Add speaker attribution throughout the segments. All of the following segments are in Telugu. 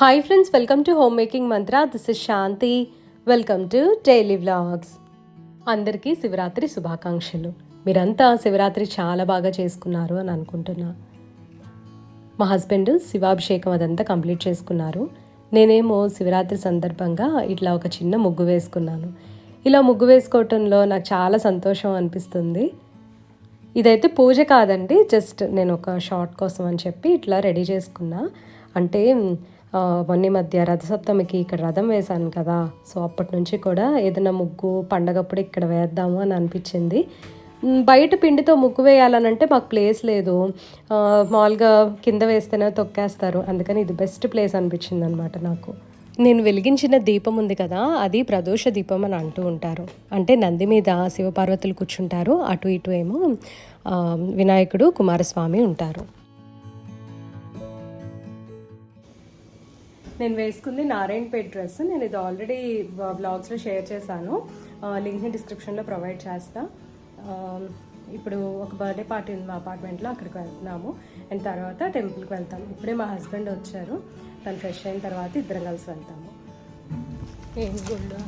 Speaker 1: Hi friends welcome to home making mantra this is Shanti welcome to daily vlogs అందరికీ శివరాత్రి శుభాకాంక్షలు. మీరంతా శివరాత్రి చాలా బాగా చేసుకున్నారు అని అనుకుంటున్నా. మా హస్బెండ్ శివాభిషేకం అదంతా కంప్లీట్ చేసుకున్నారు. నేనేమో శివరాత్రి సందర్భంగా ఇట్లా ఒక చిన్న ముగ్గు వేసుకున్నాను. ఇలా ముగ్గు వేసుకోవటంలో నాకు చాలా సంతోషం అనిపిస్తుంది. ఇదైతే పూజ కాదండి జస్ట్ నేను ఒక షార్ట్ కోసం అని చెప్పి ఇట్లా రెడీ చేసుకున్నా. అంటే మొన్న మధ్య రథసప్తమికి ఇక్కడ రథం వేశాను కదా. సో అప్పటి నుంచి కూడా ఏదైనా ముగ్గు పండగప్పుడు ఇక్కడ వేద్దాము అని అనిపించింది. బయట పిండితో ముగ్గు వేయాలనంటే మాకు ప్లేస్ లేదు. మామూలుగా కింద వేస్తేనే తొక్కేస్తారు. అందుకని ఇది బెస్ట్ ప్లేస్ అనిపించింది అనమాట నాకు. నేను వెలిగించిన దీపం ఉంది కదా అది ప్రదోష దీపం అని అంటూ ఉంటారు. అంటే నంది మీద శివపార్వతులు కూర్చుంటారు అటు ఇటు ఏమో వినాయకుడు కుమారస్వామి ఉంటారు. నేను వేసుకుంది నారాయణపేట్ డ్రెస్ నేను ఇది ఆల్రెడీ బ్లాగ్స్లో షేర్ చేశాను. లింక్ని డిస్క్రిప్షన్లో ప్రొవైడ్ చేస్తా. ఇప్పుడు ఒక బర్త్డే పార్టీ ఉంది మా అపార్ట్మెంట్లో అక్కడికి వెళ్తున్నాము. అండ్ తర్వాత టెంపుల్కి వెళ్తాము. ఇప్పుడే మా హస్బెండ్ వచ్చారు. తను ఫ్రెష్ అయిన తర్వాత ఇద్దరం కలిసి వెళ్తాము. ఏం గుళ్ళు?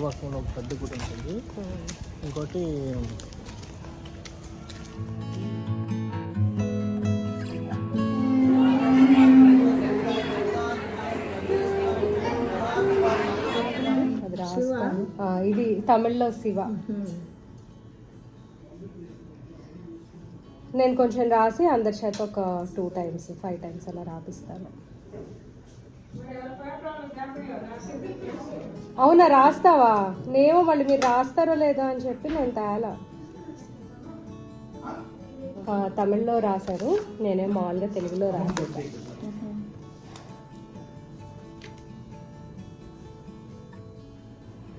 Speaker 2: వర్షంలో ఒక పెద్ద గుడి ఉంటుంది. ఇంకోటి
Speaker 1: తమిళ్ళో శివ. నేను కొంచెం రాసి అందరి చేత ఒక టూ టైమ్స్ ఫైవ్ టైమ్స్ అలా రాపిస్తాను. అవునా రాస్తావా? నేమో మళ్ళీ మీరు రాస్తారో లేదో అని చెప్పి నేను తేలా. తమిళ్ళో రాశారు. నేనేం మామూలుగా తెలుగులో రాసేసాను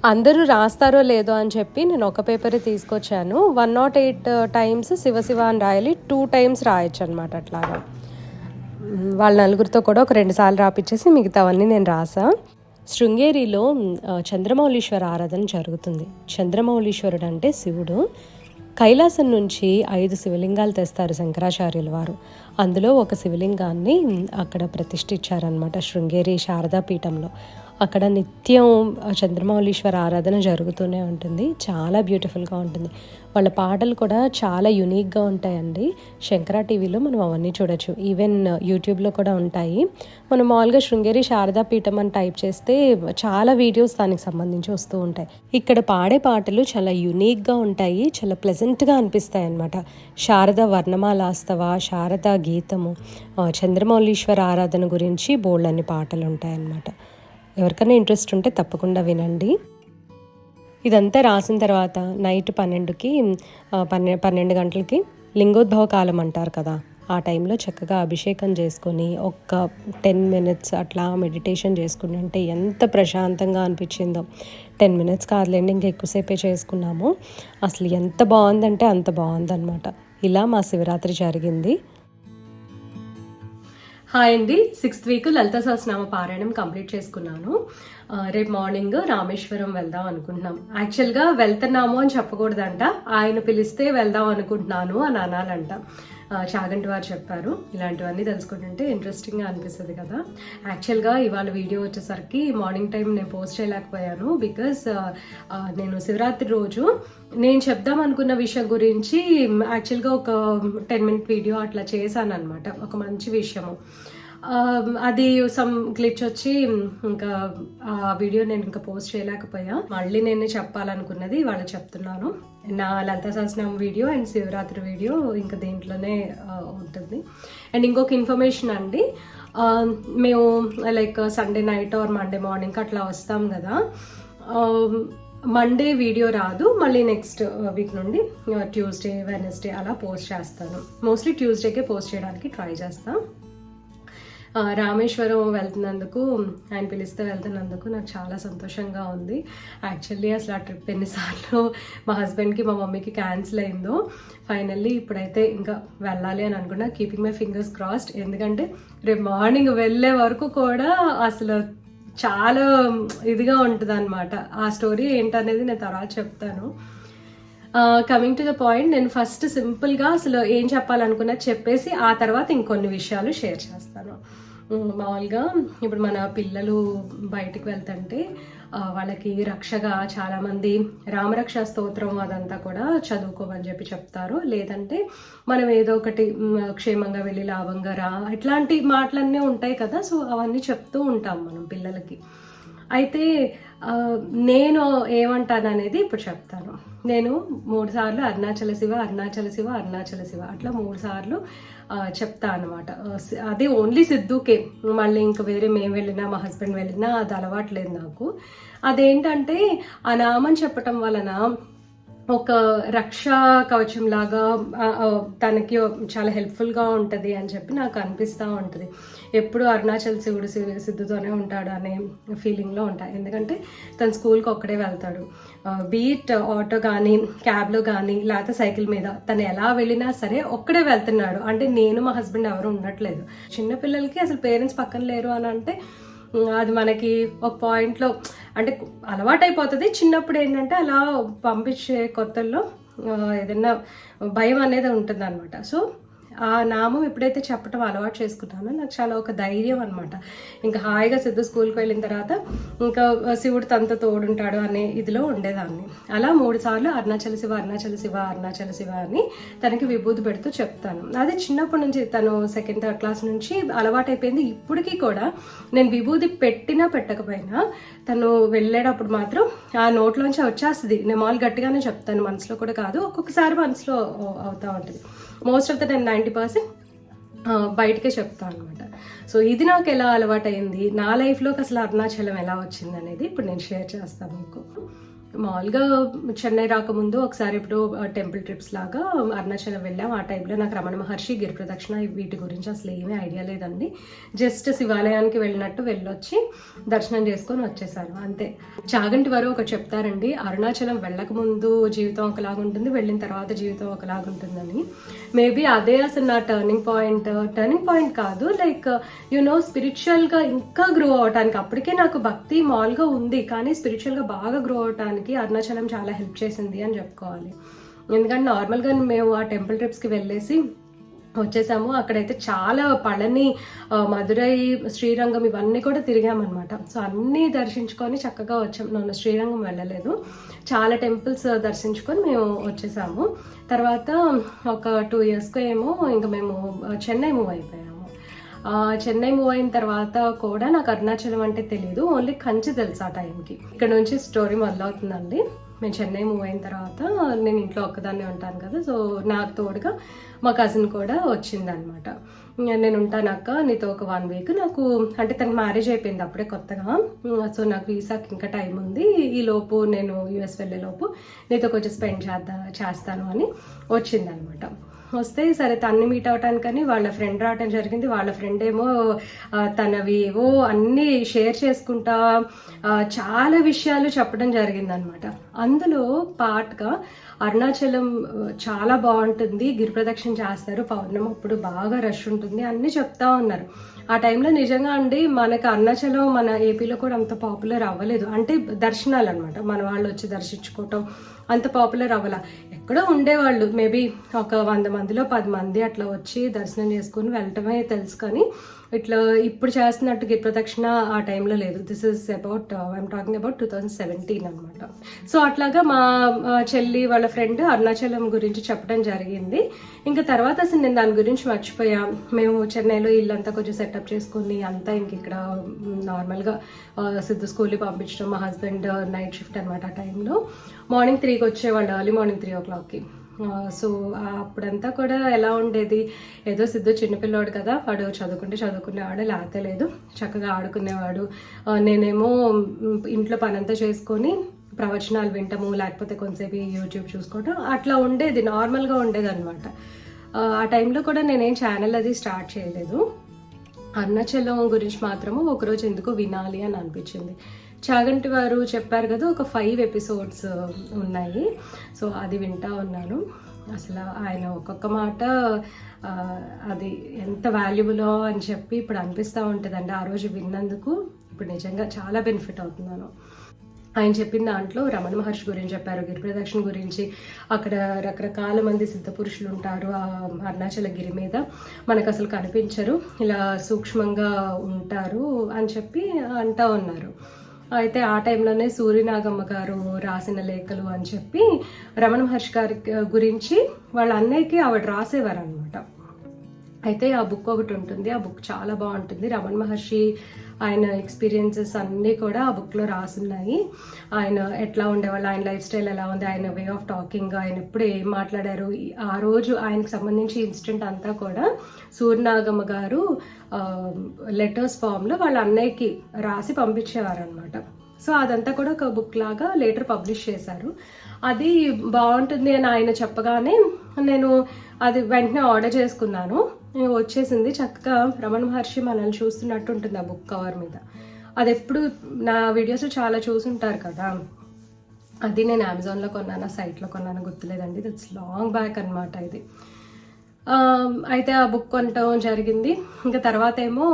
Speaker 1: అందరూ రాస్తారో లేదో అని చెప్పి నేను ఒక పేపర్ తీసుకొచ్చాను. One nought eight uh, times Shiva Shiva అని రాయాలి. టూ టైమ్స్ రాయొచ్చు అనమాట అట్లాగా. వాళ్ళ నలుగురితో కూడా ఒక రెండు సార్లు రాపిచ్చేసి మిగతావన్నీ నేను రాసా. శృంగేరిలో uh, చంద్రమౌళీశ్వర ఆరాధన జరుగుతుంది. చంద్రమౌళీశ్వరుడు అంటే శివుడు. కైలాసం నుంచి ఐదు శివలింగాలు తెస్తారు శంకరాచార్యుల వారు. అందులో ఒక శివలింగాన్ని అక్కడ ప్రతిష్ఠించారనమాట శృంగేరి శారదా పీఠంలో అక్కడ నిత్యం చంద్రమౌళీశ్వర ఆరాధన జరుగుతూనే ఉంటుంది. చాలా బ్యూటిఫుల్గా ఉంటుంది. వాళ్ళ పాటలు కూడా చాలా యునిక్గా ఉంటాయండి. శంకర టీవీలో మనం అవన్నీ చూడొచ్చు. ఈవెన్ యూట్యూబ్లో కూడా ఉంటాయి. మనం మామూలుగా శృంగేరి శారదా పీఠం అని టైప్ చేస్తే చాలా వీడియోస్ దానికి సంబంధించి వస్తూ ఉంటాయి. ఇక్కడ పాడే పాటలు చాలా యునిక్గా ఉంటాయి. చాలా ప్లెజెంట్గా అనిపిస్తాయి అన్నమాట శారద వర్ణమాలాస్తవ శారద గీతము చంద్రమౌళీశ్వర ఆరాధన గురించి బోల్డ్ అన్ని పాటలు ఉంటాయన్నమాట. ఎవరికైనా ఇంట్రెస్ట్ ఉంటే తప్పకుండా వినండి. ఇదంతా రాసిన తర్వాత నైట్ పన్నెండుకి పన్నె పన్నెండు గంటలకి లింగోద్భవ కాలం అంటారు కదా. ఆ టైంలో చక్కగా అభిషేకం చేసుకొని ఒక్క టెన్ మినిట్స్ అట్లా మెడిటేషన్ చేసుకుని అంటే ఎంత ప్రశాంతంగా అనిపించిందో. టెన్ మినిట్స్ కాదులేండి ఇంకా ఎక్కువసేపే చేసుకున్నాము. అసలు ఎంత బాగుందంటే అంత బాగుందన్నమాట. ఇలా మా శివరాత్రి జరిగింది. హాయ్ అండి. సిక్స్త్ వీక్ లలిత సహస్రనామ పారాయణం కంప్లీట్ చేసుకున్నాను. రేపు మార్నింగ్ రామేశ్వరం వెళ్దాం అనుకుంటున్నాం. యాక్చువల్గా వెళ్తున్నాము అని చెప్పకూడదంట. ఆయన పిలిస్తే వెళ్దాం అనుకుంటున్నాను అని అనాలంట. ఆ, చాగంటి వారు చెప్పారు. ఇలాంటివన్నీ తెలుసుకుంటుంటే ఇంట్రెస్టింగ్గా అనిపిస్తుంది కదా. యాక్చువల్గా ఇవాళ వీడియో వచ్చేసరికి మార్నింగ్ టైం నేను పోస్ట్ చేయలేకపోయాను బికాస్ నేను శివరాత్రి రోజు నేను చెప్దాం అనుకున్న విషయం గురించి యాక్చువల్గా ఒక టెన్ మినిట్ వీడియో అట్లా చేశాను అనమాట ఒక మంచి విషయము. Um, అది సమ్ గ్లిచ్ వచ్చి ఇంకా ఆ వీడియో నేను ఇంకా పోస్ట్ చేయలేకపోయా. మళ్ళీ నేను చెప్పాలనుకున్నది వాళ్ళు చెప్తున్నాను. నా Lalitha Sahasranamam video and Shivaratri video ఇంకా దీంట్లోనే ఉంటుంది. అండ్ ఇంకొక ఇన్ఫర్మేషన్ అండి మేము like Sunday night or Monday morning అట్లా వస్తాం కదా. Um, మండే వీడియో రాదు మళ్ళీ నెక్స్ట్ వీక్ నుండి ట్యూస్డే వెనస్డే అలా పోస్ట్ చేస్తాను. మోస్ట్లీ ట్యూస్డేకే పోస్ట్ చేయడానికి ట్రై చేస్తాను రామేశ్వరం వెళ్తున్నందుకు ఆయన పిలిస్తే వెళ్తున్నందుకు నాకు చాలా సంతోషంగా ఉంది. యాక్చువల్లీ అసలు ఆ ట్రిప్ ఎన్నిసార్లు మా హస్బెండ్కి మా మమ్మీకి క్యాన్సిల్ అయిందో. ఫైనల్లీ ఇప్పుడైతే ఇంకా వెళ్ళాలి అని అనుకున్నా. కీపింగ్ మై ఫింగర్స్ క్రాస్డ్ ఎందుకంటే రేపు మార్నింగ్ వెళ్ళే వరకు కూడా అసలు చాలా ఇదిగా ఉంటుంది అనమాట ఆ స్టోరీ ఏంటనేది నేను తర్వాత చెప్తాను. కమింగ్ టు ద పాయింట్ నేను ఫస్ట్ సింపుల్గా అసలు ఏం చెప్పాలనుకున్నా చెప్పేసి ఆ తర్వాత ఇంకొన్ని విషయాలు షేర్ చేస్తాను. మామూలుగా ఇప్పుడు మన పిల్లలు బయటికి వెళ్తుంటే వాళ్ళకి రక్షగా చాలామంది రామరక్ష స్తోత్రం అదంతా కూడా చదువుకోమని చెప్పి చెప్తారు. లేదంటే మనం ఏదో ఒకటి క్షేమంగా వెళ్ళి లాభంగా రా ఇట్లాంటి మాటలన్నీ ఉంటాయి కదా. సో అవన్నీ చెప్తూ ఉంటాం మనం పిల్లలకి. అయితే నేను ఏమంటాను అనేది ఇప్పుడు చెప్తాను. నేను మూడు సార్లు అరుణాచల శివ అరుణాచల శివ అరుణాచల శివ. అట్లా మూడు సార్లు చెప్తా అనమాట అది ఓన్లీ సిద్ధుకే. మళ్ళీ ఇంకా వేరే మేము వెళ్ళినా మా హస్బెండ్ వెళ్ళినా అది అలవాట్లేదు నాకు. అదేంటంటే ఆ నామం చెప్పటం వలన ఒక రక్షా కవచం లాగా తనకి చాలా హెల్ప్ఫుల్గా ఉంటుంది అని చెప్పి నాకు అనిపిస్తూ ఉంటుంది. ఎప్పుడు అరుణాచల్ శివుడు సిద్ధుతోనే ఉంటాడు అనే ఫీలింగ్లో ఉంటాయి ఎందుకంటే తను స్కూల్కి ఒక్కడే వెళ్తాడు. బీట్ ఆటో కానీ క్యాబ్లో కానీ లేకపోతే సైకిల్ మీద తను ఎలా వెళ్ళినా సరే ఒక్కడే వెళ్తున్నాడు. అంటే నేను మా హస్బెండ్ ఎవరు ఉండట్లేదు. చిన్నపిల్లలకి అసలు పేరెంట్స్ పక్కన లేరు అని అంటే అది మనకి ఒక పాయింట్లో అంటే అలవాటైపోతుంది. చిన్నప్పుడు ఏంటంటే అలా పంపించే కొత్తల్లో ఏదైనా భయం అనేది ఉంటుంది అనమాట సో ఆ నామం ఎప్పుడైతే చెప్పటం అలవాటు చేసుకున్నానో నాకు చాలా ఒక ధైర్యం అనమాట ఇంకా హాయిగా సిద్ధు స్కూల్కి వెళ్ళిన తర్వాత ఇంకా శివుడు తనతో తోడుంటాడు అనే ఇదిలో ఉండేదాన్ని. అలా మూడు సార్లు అరుణాచల శివ అరుణాచల శివ అరుణాచల శివ అని తనకి విభూతి పెడుతూ చెప్తాను. అది చిన్నప్పటి నుంచి తను సెకండ్ థర్డ్ క్లాస్ నుంచి అలవాటైపోయింది. ఇప్పటికీ కూడా నేను విభూతి పెట్టినా పెట్టకపోయినా తను వెళ్ళేటప్పుడు మాత్రం ఆ నోట్లోంచి వచ్చేస్తుంది. నేను మామూలు గట్టిగానే చెప్తాను. మనసులో కూడా కాదు. ఒక్కొక్కసారి మనసులో అవుతూ ఉంటుంది. Most of the time ninety percent బయటకే చెప్తాను అనమాట సో ఇది నాకు ఎలా అలవాటైంది నా లైఫ్లోకి అసలు అరుణాచలం ఎలా వచ్చింది అనేది ఇప్పుడు నేను షేర్ చేస్తాను మీకు. మామూలుగా చెన్నై రాకముందు ఒకసారి ఇప్పుడు టెంపుల్ ట్రిప్స్ లాగా అరుణాచలం వెళ్ళాం. ఆ టైంలో నాకు రమణ మహర్షి గిరి ప్రదక్షిణ వీటి గురించి అసలు ఏమీ ఐడియా లేదండి. జస్ట్ శివాలయానికి వెళ్ళినట్టు వెళ్ళొచ్చి దర్శనం చేసుకొని వచ్చేసాను. అంతే. చాగంటి వారు ఒకటి చెప్తారండి అరుణాచలం వెళ్ళక ముందు జీవితం ఒకలాగా ఉంటుంది వెళ్ళిన తర్వాత జీవితం ఒకలాగా ఉంటుందని. మేబీ అదే అసలు నా టర్నింగ్ పాయింట్ టర్నింగ్ పాయింట్ కాదు లైక్ యు నో స్పిరిచువల్గా ఇంకా గ్రో అవటానికి. అప్పటికే నాకు భక్తి మామూలుగా ఉంది కానీ స్పిరిచువల్గా బాగా గ్రో అవటానికి అరుణాచలం చాలా హెల్ప్ చేసింది అని చెప్పుకోవాలి. ఎందుకంటే నార్మల్గా మేము ఆ టెంపుల్ ట్రిప్స్కి వెళ్ళేసి వచ్చేసాము. అక్కడైతే చాలా పళని మధురై శ్రీరంగం ఇవన్నీ కూడా తిరిగామన్నమాట. సో అన్నీ దర్శించుకొని చక్కగా వచ్చాం. నన్ను శ్రీరంగం వెళ్ళలేదు. చాలా టెంపుల్స్ దర్శించుకొని మేము వచ్చేసాము. తర్వాత ఒక టూ ఇయర్స్కి ఏమో ఇంకా మేము చెన్నై మూవ్ అయిపోయాము. చెన్నై మూవ్ అయిన తర్వాత కూడా నాకు అరుణాచలం అంటే తెలియదు ఓన్లీ కంచి తెలుసు ఆ టైంకి. ఇక్కడ నుంచి స్టోరీ మొదలవుతుందండి. మేము చెన్నై మూవ్ అయిన తర్వాత నేను ఇంట్లో ఒక్కదాన్నే ఉంటాను కదా సో నాకు తోడుగా మా కజిన్ కూడా వచ్చిందనమాట. నేను ఉంటాను అక్క నీతో ఒక వన్ వీక్ నాకు అంటే తను మ్యారేజ్ అయిపోయింది అప్పుడే కొత్తగా. సో నాకు వీసాకి ఇంకా టైం ఉంది. ఈ లోపు నేను యూఎస్ వెళ్ళే లోపు నీతో కొంచెం స్పెండ్ చేద్దా చేస్తాను అని వచ్చిందనమాట. వస్తే సరే తన్ని మీట్ అవటానికని వాళ్ళ ఫ్రెండ్ రావటం జరిగింది. వాళ్ళ ఫ్రెండ్ ఏమో తనవి ఏవో అన్నీ షేర్ చేసుకుంటా చాలా విషయాలు చెప్పడం జరిగింది అనమాట అందులో పార్ట్గా అరుణాచలం చాలా బాగుంటుంది. గిరి ప్రదక్షిణ చేస్తారు. పౌర్ణమి అప్పుడు బాగా రష్ ఉంటుంది. అన్నీ చెప్తా ఉన్నారు. ఆ టైంలో నిజంగా అండి మనకి అరుణాచలం మన ఏపీలో కూడా అంత పాపులర్ అవ్వలేదు. అంటే దర్శనాలు అనమాట మన వాళ్ళు వచ్చి దర్శించుకోవటం అంత పాపులర్ అవ్వాల. ఎక్కడో ఉండేవాళ్ళు. మేబీ ఒక వంద మందిలో పది మంది అట్లా వచ్చి దర్శనం చేసుకుని వెళ్ళటమే తెలుసు కానీ ఇట్లా ఇప్పుడు చేస్తున్నట్టు గిరి ప్రదక్షిణ ఆ టైంలో లేదు. This is about I'm talking about two thousand seventeen అనమాట సో అట్లాగా మా చెల్లి వాళ్ళ ఫ్రెండ్ అరుణాచలం గురించి చెప్పడం జరిగింది. ఇంకా తర్వాత అసలు నేను దాని గురించి మర్చిపోయా. మేము చెన్నైలో ఇల్లంతా కొంచెం సెటప్ చేసుకుని అంతా ఇంక ఇక్కడ నార్మల్గా సిద్ధు స్కూల్కి పంపించడం మా హస్బెండ్ నైట్ షిఫ్ట్ అనమాట ఆ టైంలో. మార్నింగ్ త్రీకి వచ్చేవాళ్ళు ఎర్లీ మార్నింగ్ త్రీ ఓ క్లాక్కి సో అప్పుడంతా కూడా ఎలా ఉండేది? ఏదో సిద్ధు చిన్నపిల్లోడు కదా వాడు చదువుకుంటే చదువుకునేవాడు లేకపోతే లేదు చక్కగా ఆడుకునేవాడు. నేనేమో ఇంట్లో పనంతా చేసుకొని ప్రవచనాలు వింటాము లేకపోతే కొంతసేపు యూట్యూబ్ చూసుకోవటం అట్లా ఉండేది నార్మల్గా ఉండేది అనమాట ఆ టైంలో కూడా నేనేం ఛానల్ అది స్టార్ట్ చేయలేదు. అరుణాచలం గురించి మాత్రము ఒకరోజు ఎందుకు వినాలి అని అనిపించింది. చాగంటి వారు చెప్పారు కదా ఒక ఫైవ్ ఎపిసోడ్స్ uh, ఉన్నాయి. సో అది వింటా ఉన్నాను. అసలు ఆయన ఒక్కొక్క మాట అది ఎంత వాల్యుబులో అని చెప్పి ఇప్పుడు అనిపిస్తూ ఉంటుందండి. ఆ రోజు విన్నందుకు ఇప్పుడు నిజంగా చాలా బెనిఫిట్ అవుతున్నాను. ఆయన చెప్పిన దాంట్లో రమణ మహర్షి గురించి చెప్పారు గిరి ప్రదక్షిణ గురించి. అక్కడ రకరకాల మంది సిద్ధ పురుషులు ఉంటారు ఆ అరుణాచల గిరి మీద. మనకు అసలు కనిపించరు. ఇలా సూక్ష్మంగా ఉంటారు అని చెప్పి అంటా ఉన్నారు. అయితే ఆ టైంలోనే సూర్యనాగమ్మ గారు రాసిన లేఖలు అని చెప్పి రమణ మహర్షి గారి గురించి వాళ్ళ అన్నయ్యకి ఆవిడ రాసేవారు అనమాట అయితే ఆ బుక్ ఒకటి ఉంటుంది. ఆ బుక్ చాలా బాగుంటుంది. రమణ మహర్షి ఆయన ఎక్స్పీరియన్సెస్ అన్నీ కూడా ఆ బుక్లో రాసున్నాయి. ఆయన ఎట్లా ఉండేవాళ్ళు ఆయన లైఫ్ స్టైల్ ఎలా ఉంది ఆయన వే ఆఫ్ టాకింగ్ ఆయన ఎప్పుడు ఏం మాట్లాడారు ఆ రోజు ఆయనకు సంబంధించి ఇన్సిడెంట్ అంతా కూడా సూర్యనాగమ్మ గారు లెటర్స్ ఫామ్లో వాళ్ళ అన్నయ్యకి రాసి పంపించేవారు అనమాట సో అదంతా కూడా ఒక బుక్ లాగా లేటర్ పబ్లిష్ చేశారు. అది బాగుంటుంది అని ఆయన చెప్పగానే నేను అది వెంటనే ఆర్డర్ చేసుకున్నాను. నేను వచ్చేసింది చక్కగా రమణ మహర్షి మనల్ని చూస్తున్నట్టు ఉంటుంది ఆ బుక్ కవర్ మీద. అది ఎప్పుడు నా వీడియోస్ చాలా చూసుంటారు కదా. అది నేను అమెజాన్లో కొన్నాను సైట్లో కొన్నాను గుర్తులేదండి. దట్స్ లాంగ్ బ్యాక్ అనమాట ఇది. అయితే ఆ బుక్ కొనటం జరిగింది. ఇంకా తర్వాత ఏమో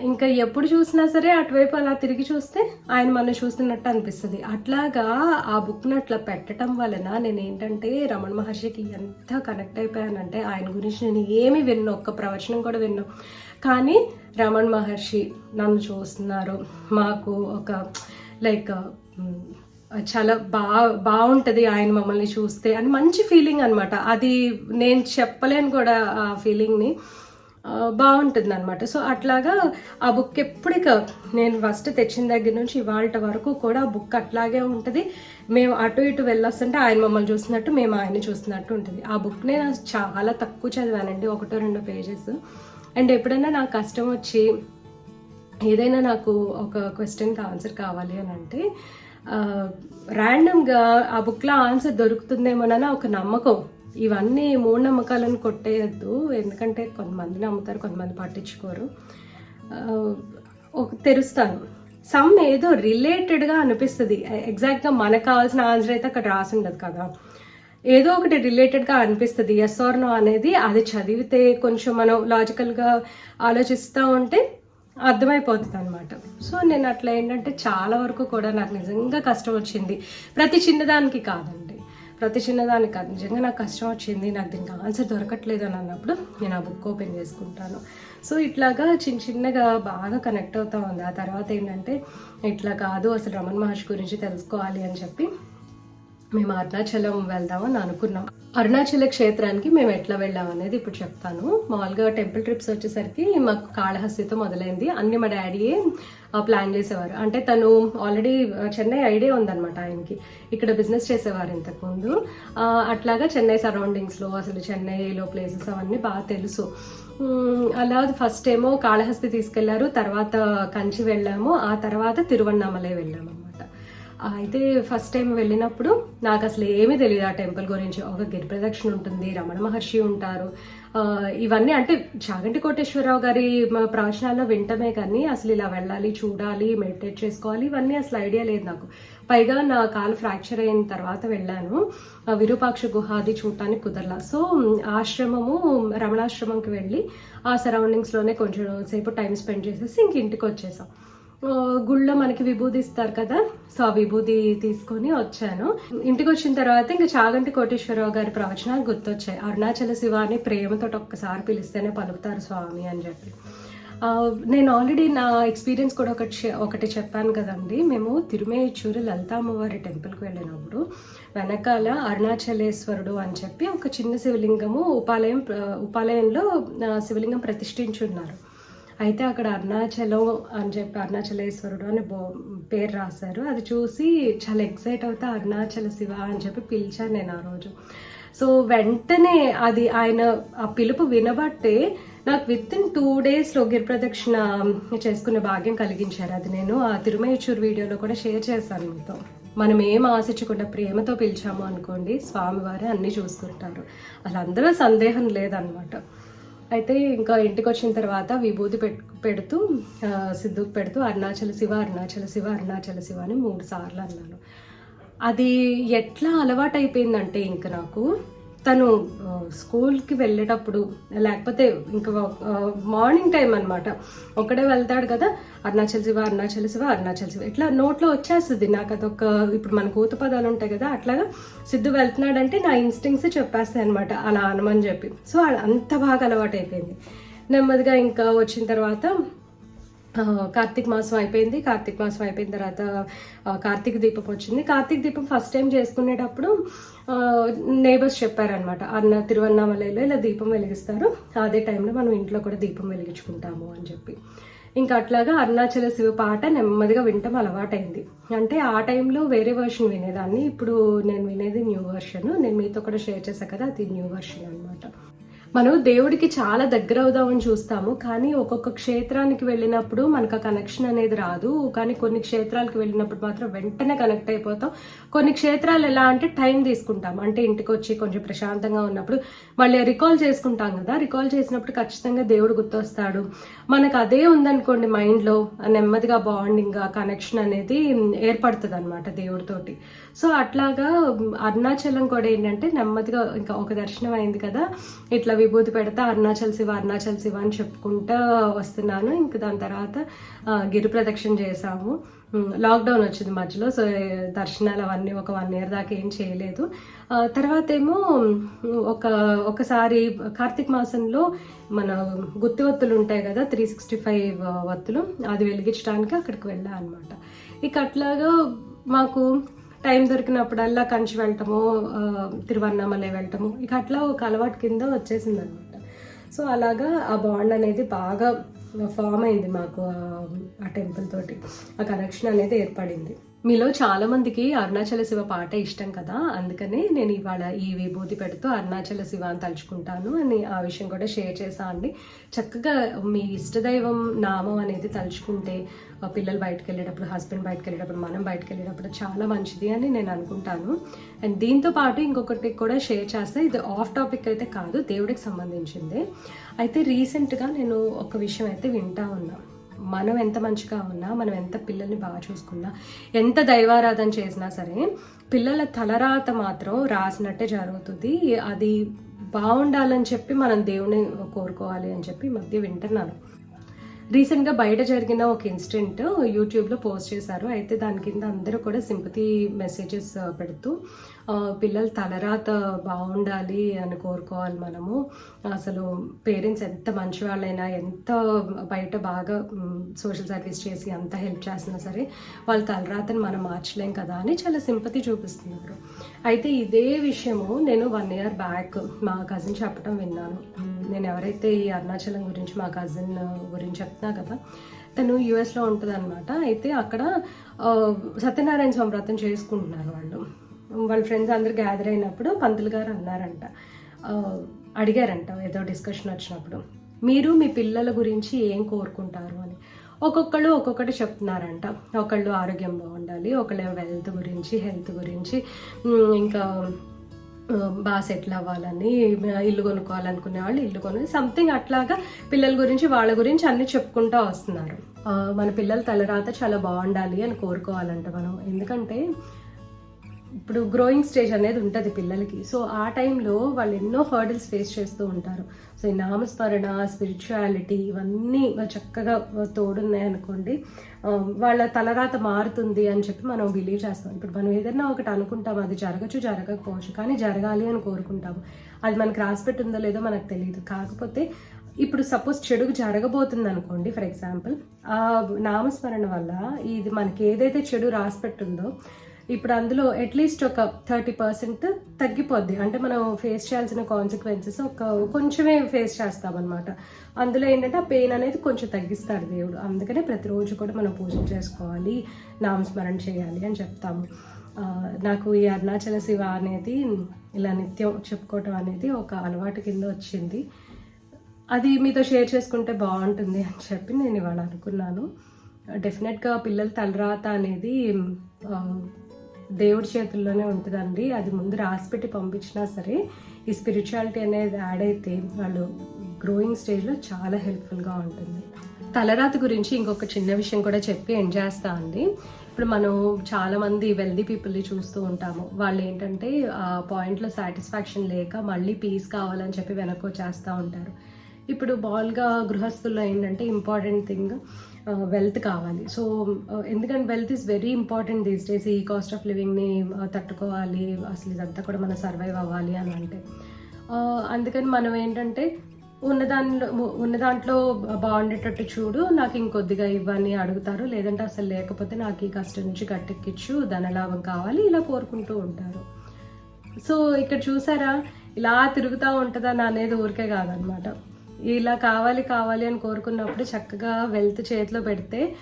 Speaker 1: ఇంకా ఎప్పుడు చూసినా సరే అటువైపు అలా తిరిగి చూస్తే ఆయన మనం చూస్తున్నట్టు అనిపిస్తుంది. అట్లాగా ఆ బుక్ని అట్లా పెట్టడం వలన నేను ఏంటంటే రమణ మహర్షికి ఎంత కనెక్ట్ అయిపోయానంటే ఆయన గురించి నేను ఏమి విన్నాను ఒక్క ప్రవచనం కూడా విన్నాను కానీ రమణ మహర్షి నన్ను చూస్తున్నారు. మాకు ఒక లైక్ చాలా బా బాగుంటుంది ఆయన మమ్మల్ని చూస్తే అని మంచి ఫీలింగ్ అనమాట అది నేను చెప్పలేను కూడా ఆ ఫీలింగ్ని బాగుంటుంది అనమాట సో అట్లాగా ఆ బుక్ ఎప్పటిక నేను ఫస్ట్ తెచ్చిన దగ్గర నుంచి ఇవాళ వరకు కూడా ఆ బుక్ అట్లాగే ఉంటుంది. మేము అటు ఇటు వెళ్ళొస్తుంటే ఆయన మమ్మల్ని చూస్తున్నట్టు మేము ఆయన చూస్తున్నట్టు ఉంటుంది. ఆ బుక్ నేను చాలా తక్కువ చదివానండి ఒకటో రెండో పేజెస్. అండ్ ఎప్పుడైనా నాకు కష్టం వచ్చి ఏదైనా నాకు ఒక క్వశ్చన్కి ఆన్సర్ కావాలి అని అంటే ర్యాండమ్గా ఆ బుక్లో ఆన్సర్ దొరుకుతుందేమోనని ఒక నమ్మకం. ఇవన్నీ మూఢనమ్మకాలను కొట్టేయద్దు. ఎందుకంటే కొంతమంది నమ్ముతారు కొంతమంది పట్టించుకోరు. ఒక తెరుస్తాను. సమ్ ఏదో రిలేటెడ్గా అనిపిస్తుంది. ఎగ్జాక్ట్గా మనకు కావాల్సిన ఆన్సర్ అయితే అక్కడ రాసి ఉండదు కదా. ఏదో ఒకటి రిలేటెడ్గా అనిపిస్తుంది. ఎస్ ఆర్ నో అనేది అది చదివితే కొంచెం మనం లాజికల్గా ఆలోచిస్తూ ఉంటే అర్థమైపోతుంది అనమాట సో నేను అట్లా ఏంటంటే చాలా వరకు కూడా నాకు నిజంగా కష్టం వచ్చింది. ప్రతి చిన్నదానికి కాదండి. ప్రతి చిన్నదానికి కాదు. నిజంగా నాకు కష్టం వచ్చింది. నాకు దీనికి ఆన్సర్ దొరకట్లేదు అని అన్నప్పుడు నేను ఆ బుక్ ఓపెన్ చేసుకుంటాను. సో ఇట్లాగా చిన్న చిన్నగా బాగా కనెక్ట్ అవుతా ఉంది. ఆ తర్వాత ఏంటంటే ఇట్లా కాదు అసలు రమణ మహర్షి గురించి తెలుసుకోవాలి అని చెప్పి మేము అరుణాచలం వెళ్దామని అనుకున్నాం. అరుణాచల క్షేత్రానికి మేము ఎట్లా వెళ్ళాం అనేది ఇప్పుడు చెప్తాను. మామూలుగా టెంపుల్ ట్రిప్స్ వచ్చేసరికి మాకు కాళహస్తితో మొదలైంది. అన్ని మా డాడీయే ప్లాన్ చేసేవారు. అంటే తను ఆల్రెడీ చెన్నై ఐడియా ఉందన్నమాట ఆయనకి. ఇక్కడ బిజినెస్ చేసేవారు ఇంతకుముందు అట్లాగా చెన్నై సరౌండింగ్స్లో అసలు చెన్నైలో ప్లేసెస్ అవన్నీ బాగా తెలుసు. అలా ఫస్ట్ ఏమో కాళహస్తి తీసుకెళ్ళారు తర్వాత కంచి వెళ్ళాము ఆ తర్వాత తిరువన్నామలే వెళ్ళాము అనమాట అయితే ఫస్ట్ టైం వెళ్ళినప్పుడు నాకు అసలు ఏమీ తెలియదు ఆ టెంపుల్ గురించి. ఒక గిరి ప్రదక్షిణ ఉంటుంది రమణ మహర్షి ఉంటారు ఇవన్నీ అంటే చాగంటి కోటేశ్వరరావు గారి ప్రవచనాల్లో వింటమే కానీ అసలు ఇలా వెళ్ళాలి చూడాలి మెడిటేట్ చేసుకోవాలి ఇవన్నీ అసలు ఐడియా లేదు నాకు. పైగా నా కాలు ఫ్రాక్చర్ అయిన తర్వాత వెళ్ళాను. విరూపాక్ష గుహ అది చూడటానికి కుదరలా. సో ఆశ్రమము రమణాశ్రమంకి వెళ్ళి ఆ సరౌండింగ్స్లోనే కొంచెం సేపు టైం స్పెండ్ చేసేసి ఇంక ఇంటికి వచ్చేసాం. గుళ్ళో మనకి విభూది ఇస్తారు కదా. సో ఆ విభూది తీసుకొని వచ్చాను. ఇంటికి వచ్చిన తర్వాత ఇంకా చాగంటి కోటేశ్వరరావు గారి ప్రవచనాలు గుర్తొచ్చాయి. అరుణాచల శివాన్ని ప్రేమతో ఒక్కసారి పిలిస్తేనే పలుకుతారు స్వామి అని చెప్పి. నేను ఆల్రెడీ నా ఎక్స్పీరియన్స్ కూడా ఒకటి ఒకటి చెప్పాను కదండి. మేము తిరుమేచూరు లలితామ్మవారి టెంపుల్కి వెళ్ళినప్పుడు వెనకాల అరుణాచలేశ్వరుడు అని చెప్పి ఒక చిన్న శివలింగము ఉపాలయం ఉపాలయంలో శివలింగం ప్రతిష్ఠించున్నారు. అయితే అక్కడ అరుణాచలం అని చెప్పి అరుణాచలేశ్వరుడు అని బో పేరు రాశారు. అది చూసి చాలా ఎక్సైట్ అవుతా అరుణాచల శివ అని చెప్పి పిలిచాను నేను ఆ రోజు. సో వెంటనే అది ఆయన ఆ పిలుపు వినబట్టే నాకు విత్ ఇన్ టూ డేస్లో గిరి ప్రదక్షిణ చేసుకునే భాగ్యం కలిగించారు. అది నేను ఆ తిరుమయచూర్ వీడియోలో కూడా షేర్ చేశాను మీతో. మనం ఏం ఆశించకుండా ప్రేమతో పిలిచాము అనుకోండి స్వామివారే అన్నీ చూసుకుంటారు. అలా అందులో సందేహం లేదనమాట అయితే ఇంకా ఇంటికి వచ్చిన తర్వాత విభూతి పెట్టు పెడుతూ సిద్ధుకు పెడుతూ అరుణాచల శివ అరుణాచల శివ అరుణాచల శివ అని మూడు సార్లు అన్నాను. అది ఎట్లా అలవాటు అయిపోయిందంటే ఇంక నాకు తను స్కూల్కి వెళ్ళేటప్పుడు లేకపోతే ఇంకా మార్నింగ్ టైం అనమాట ఒకడే వెళ్తాడు కదా అరుణాచల్ శివ అరుణాచల్ శివ అరుణాచల్ శివ. ఇట్లా నోట్లో వచ్చేస్తుంది. నాకు అదొక ఇప్పుడు మన కూత పదాలు ఉంటాయి కదా అట్లాగా సిద్ధు వెళ్తున్నాడంటే నా ఇన్స్టింగ్స్ చెప్పేస్తాయి అనమాట అలా అనమని చెప్పి. సో అంత బాగా అలవాటు అయిపోయింది నెమ్మదిగా ఇంకా వచ్చిన తర్వాత కార్తీక మాసం అయిపోయింది. కార్తీక మాసం అయిపోయిన తర్వాత కార్తీక దీపం వచ్చింది. కార్తీక దీపం ఫస్ట్ టైం చేసుకునేటప్పుడు నేబర్స్ చెప్పారనమాట అన్న తిరువన్నామలలో ఇలా దీపం వెలిగిస్తారు. అదే టైంలో మనం ఇంట్లో కూడా దీపం వెలిగించుకుంటాము అని చెప్పి. ఇంకా అట్లాగా అరుణాచల శివ పాట నెమ్మదిగా వినటం అలవాటైంది. అంటే ఆ టైంలో వేరే వర్షన్ వినేదాన్ని. ఇప్పుడు నేను వినేది న్యూ వర్షన్ నేను మీతో కూడా షేర్ చేశాను కదా అది న్యూ వర్షన్ అనమాట మనం దేవుడికి చాలా దగ్గర అవుదామని చూస్తాము కానీ ఒక్కొక్క క్షేత్రానికి వెళ్ళినప్పుడు మనకు ఆ కనెక్షన్ అనేది రాదు. కానీ కొన్ని క్షేత్రాలకు వెళ్ళినప్పుడు మాత్రం వెంటనే కనెక్ట్ అయిపోతాం. కొన్ని క్షేత్రాలు ఎలా అంటే టైం తీసుకుంటాం. అంటే ఇంటికి వచ్చి కొంచెం ప్రశాంతంగా ఉన్నప్పుడు మళ్ళీ రికాల్ చేసుకుంటాం కదా. రికాల్ చేసినప్పుడు ఖచ్చితంగా దేవుడు గుర్తొస్తాడు. మనకు అదే ఉందనుకోండి మైండ్లో నెమ్మదిగా బాండింగ్ ఆ కనెక్షన్ అనేది ఏర్పడుతుంది అనమాట దేవుడితోటి. సో అట్లాగా అరుణాచలం కూడా ఏంటంటే నెమ్మదిగా ఇంకా ఒక దర్శనం అయింది కదా. ఇట్లా విభూతి పెడతా అరుణాచల్ శివ అరుణాచల్ శివ అని చెప్పుకుంటా వస్తున్నాను. ఇంకా దాని తర్వాత గిరి ప్రదక్షిణ చేసాము లాక్డౌన్ వచ్చింది మధ్యలో సో దర్శనాలు అవన్నీ ఒక వన్ ఇయర్ దాకా ఏం చేయలేదు. తర్వాత ఏమో ఒక ఒకసారి కార్తీక మాసంలో మన గుత్తి ఒత్తులు ఉంటాయి కదా త్రీ సిక్స్టీ ఫైవ్ వత్తులు అది వెలిగించడానికి అక్కడికి వెళ్ళా అనమాట ఇక అట్లాగా మాకు టైం దొరికినప్పుడల్లా కంచి వెళ్ళటము తిరువన్నామలై వెళ్ళటము ఇక అట్లా ఒక అలవాటు కింద వచ్చేసింది అనమాట సో అలాగా ఆ బాండ్ అనేది బాగా ఫామ్ అయింది మాకు ఆ- టెంపుల్ తోటి. ఆ కనెక్షన్ అనేది ఏర్పడింది. మీలో చాలామందికి అరుణాచల శివ పాట ఇష్టం కదా అందుకనే నేను ఇవాళ ఈ విభూతి పెడుతూ అరుణాచల శివ అని తలుచుకుంటాను అని ఆ విషయం కూడా షేర్ చేసా అండి చక్కగా మీ ఇష్టదైవం నామం అనేది తలుచుకుంటే పిల్లలు బయటకు వెళ్ళేటప్పుడు హస్బెండ్ బయటకు వెళ్ళేటప్పుడు మనం బయటకు వెళ్ళేటప్పుడు చాలా మంచిది అని నేను అనుకుంటాను. అండ్ దీంతో పాటు ఇంకొకటి కూడా షేర్ చేస్తే. ఇది ఆఫ్ టాపిక్ అయితే కాదు దేవుడికి సంబంధించింది. అయితే రీసెంట్గా నేను ఒక విషయం అయితే వింటా ఉన్నా. మనం ఎంత మంచిగా ఉన్నా మనం ఎంత పిల్లల్ని బాగా చూసుకున్నా ఎంత దైవారాధన చేసినా సరే పిల్లల తలరాత మాత్రం రాసినట్టే జరుగుతుంది. అది బాగుండాలని చెప్పి మనం దేవుని కోరుకోవాలి అని చెప్పి మధ్య వింటున్నాను. రీసెంట్గా బయట జరిగిన ఒక ఇన్సిడెంట్ యూట్యూబ్లో పోస్ట్ చేశారు. అయితే దాని కింద అందరూ కూడా సింపతి మెసేజెస్ పెడుతూ పిల్లల తలరాత బాగుండాలి అని కోరుకోవాలి మనము. అసలు పేరెంట్స్ ఎంత మంచి వాళ్ళైనా ఎంత బయట బాగా సోషల్ సర్వీస్ చేసి అంత హెల్ప్ చేసినా సరే వాళ్ళ తలరాతని మనం మార్చలేం కదా అని చాలా సింపతి చూపిస్తున్నారు అయితే ఇదే విషయము నేను వన్ ఇయర్ బ్యాక్ మా కజిన్ చెప్పడం విన్నాను. నేను ఎవరైతే ఈ అరుణాచలం గురించి మా కజిన్ గురించి చెప్తున్నా కదా తను యుఎస్లో ఉంటుంది అనమాట అయితే అక్కడ సత్యనారాయణ స్వామి వ్రతం చేసుకుంటున్నారు వాళ్ళు. వాళ్ళ ఫ్రెండ్స్ అందరు గ్యాదర్ అయినప్పుడు పంతులు గారు అన్నారంట. అడిగారంట ఏదో డిస్కషన్ వచ్చినప్పుడు. మీరు మీ పిల్లల గురించి ఏం కోరుకుంటారు అని. ఒక్కొక్కళ్ళు ఒక్కొక్కటి చెప్తున్నారంట. ఒకళ్ళు ఆరోగ్యం బాగుండాలి ఒకళ్ళు వెల్త్ గురించి హెల్త్ గురించి ఇంకా బాగా సెటిల్ అవ్వాలని ఇల్లు కొనుక్కోవాలనుకునే వాళ్ళు ఇల్లు కొను సంథింగ్ అట్లాగా పిల్లల గురించి వాళ్ళ గురించి అన్ని చెప్పుకుంటూ వస్తున్నారు. మన పిల్లల తలరాత చాలా బాగుండాలి అని కోరుకోవాలంట మనం. ఎందుకంటే ఇప్పుడు గ్రోయింగ్ స్టేజ్ అనేది ఉంటుంది పిల్లలకి. సో ఆ టైంలో వాళ్ళు ఎన్నో హర్డిల్స్ ఫేస్ చేస్తూ ఉంటారు. సో ఈ నామస్మరణ స్పిరిచువాలిటీ ఇవన్నీ చక్కగా తోడున్నాయనుకోండి um, వాళ్ళ తలరాత మారుతుంది అని చెప్పి మనం బిలీవ్ చేస్తాం. ఇప్పుడు మనం ఏదైనా ఒకటి అనుకుంటాం అది జరగచ్చు జరగకపోవచ్చు కానీ జరగాలి అని కోరుకుంటాము. అది మనకు రాసి ఉందో లేదో మనకు తెలియదు. కాకపోతే ఇప్పుడు సపోజ్ చెడుకు జరగబోతుంది అనుకోండి ఫర్ ఎగ్జాంపుల్ ఆ నామస్మరణ వల్ల ఇది మనకి ఏదైతే చెడు రాసిపెట్టుందో ఇప్పుడు అందులో అట్లీస్ట్ ఒక థర్టీ పర్సెంట్ తగ్గిపోద్ది. అంటే మనం ఫేస్ చేయాల్సిన కాన్సిక్వెన్సెస్ ఒక కొంచెమే ఫేస్ చేస్తామన్నమాట. అందులో ఏంటంటే ఆ పెయిన్ అనేది కొంచెం తగ్గిస్తాడు దేవుడు. అందుకనే ప్రతిరోజు కూడా మనం పూజ చేసుకోవాలి నామస్మరణ చేయాలి అని చెప్తాము. నాకు ఈ అరుణాచల శివ అనేది ఇలా నిత్యం చెప్పుకోవటం అనేది ఒక అలవాటు కింద వచ్చింది. అది మీతో షేర్ చేసుకుంటే బాగుంటుంది అని చెప్పి నేను ఇవాళ అనుకున్నాను. డెఫినెట్గా పిల్లల తలరాత అనేది దేవుడి చేతుల్లోనే ఉంటుందండి. అది ముందు రాసిపెట్టి పంపించినా సరే ఈ స్పిరిచువాలిటీ అనేది యాడ్ అయితే వాళ్ళు గ్రోయింగ్ స్టేజ్లో చాలా హెల్ప్ఫుల్గా ఉంటుంది. తలరాతి గురించి ఇంకొక చిన్న విషయం కూడా చెప్పి ఎండ్ చేస్తా అండి. ఇప్పుడు మనం చాలామంది వెల్దీ పీపుల్ని చూస్తూ ఉంటాము. వాళ్ళు ఏంటంటే ఆ పాయింట్లో సాటిస్ఫాక్షన్ లేక మళ్ళీ పీస్ కావాలని చెప్పి వెనక్కి వచ్చేస్తూ ఉంటారు. ఇప్పుడు బాల్గా గృహస్థుల్లో ఏంటంటే ఇంపార్టెంట్ థింగ్ Uh, వెల్త్ కావాలి. సో uh, ఎందుకంటే wealth is very important these days ఈ కాస్ట్ ఆఫ్ లివింగ్ని తట్టుకోవాలి. అసలు ఇదంతా కూడా మనం సర్వైవ్ అవ్వాలి అని అంటే. Uh, అందుకని మనం ఏంటంటే ఉన్న దానిలో ఉన్న దాంట్లో బాగుండేటట్టు చూడు నాకు ఇంకొద్దిగా ఇవ్వని అడుగుతారు. లేదంటే అసలు లేకపోతే నాకు ఈ కష్టం నుంచి గట్టెక్కిచ్చు ధనలాభం కావాలి ఇలా కోరుకుంటూ ఉంటారు. సో ఇక్కడ చూసారా? ఇలా తిరుగుతూ ఉంటుందని అనేది ఊరికే కాదనమాట. ఇలా కావాలి కావాలి అని కోరుకున్నప్పుడు చక్కగా వెల్త్ చేతిలో పెడితే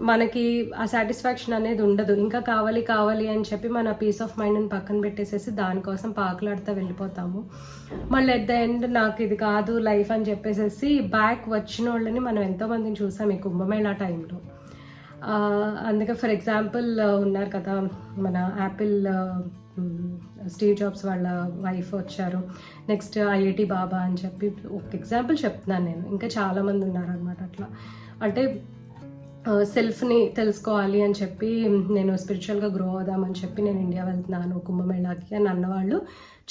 Speaker 1: మనకి ఆ సాటిస్ఫాక్షన్ అనేది ఉండదు. ఇంకా కావాలి కావాలి అని చెప్పి మన పీస్ ఆఫ్ మైండ్ని పక్కన పెట్టేసేసి దానికోసం పాకులాడుతూ వెళ్ళిపోతాము. మళ్ళీ ఎట్ ద ఎండ్ నాకు ఇది కాదు లైఫ్ అని చెప్పేసేసి బ్యాక్ వచ్చిన వాళ్ళని మనం ఎంతోమందిని చూసాం ఈ కుంభమేళా టైంలో. అందుకే ఫర్ ఎగ్జాంపుల్ ఉన్నారు కదా మన యాపిల్ స్టీవ్ జాబ్స్ వాళ్ళ వైఫ్ వచ్చారు. నెక్స్ట్ ఐఐటి బాబా అని చెప్పి ఒక ఎగ్జాంపుల్ చెప్తున్నాను నేను. ఇంకా చాలామంది ఉన్నారనమాట అట్లా. అంటే సెల్ఫ్ని తెలుసుకోవాలి అని చెప్పి నేను స్పిరిచువల్గా గ్రో అవుదామని చెప్పి నేను ఇండియా వెళ్తున్నాను కుంభమేళాకి అని అన్నవాళ్ళు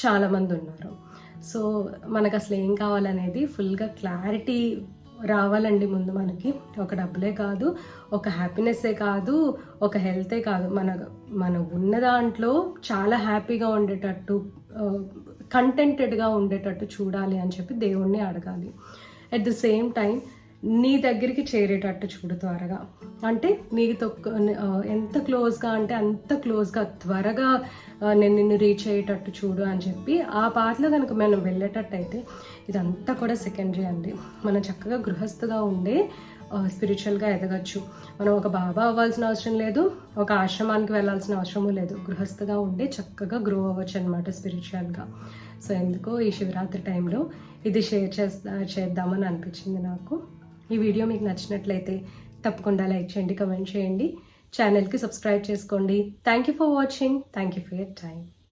Speaker 1: చాలామంది ఉన్నారు. సో మనకు అసలు ఏం కావాలనేది ఫుల్గా క్లారిటీ రావాలండి ముందు మనకి. ఒక డబ్బులే కాదు ఒక హ్యాపీనెస్సే కాదు ఒక హెల్తే కాదు. మన మన ఉన్న దాంట్లో చాలా హ్యాపీగా ఉండేటట్టు కంటెంటెడ్గా ఉండేటట్టు చూడాలి అని చెప్పి దేవుణ్ణి అడగాలి. అట్ ద సేమ్ టైం నీ దగ్గరికి చేరేటట్టు చూడు త్వరగా. అంటే నీతో ఎంత క్లోజ్గా అంటే అంత క్లోజ్గా త్వరగా నేను నిన్ను రీచ్ అయ్యేటట్టు చూడు అని చెప్పి ఆ పాటలో కనుక మనం వెళ్ళేటట్టు అయితే ఇదంతా కూడా సెకండరీ అండి. మనం చక్కగా గృహస్థుగా ఉండే స్పిరిచువల్గా ఎదగచ్చు. మనం ఒక బాబా అవ్వాల్సిన అవసరం లేదు ఒక ఆశ్రమానికి వెళ్ళాల్సిన అవసరము లేదు. గృహస్థగా ఉండే చక్కగా గ్రో అవ్వచ్చు అనమాట స్పిరిచువల్గా. సో ఎందుకో ఈ శివరాత్రి టైంలో ఇది షేర్ చేస్తా చేద్దామని అనిపించింది నాకు. ఈ వీడియో మీకు నచ్చినట్లయితే తప్పకుండా లైక్ చేయండి కమెంట్ చేయండి. ఛానల్కి సబ్స్క్రైబ్ చేసుకోండి. Thank you for watching thank you for your time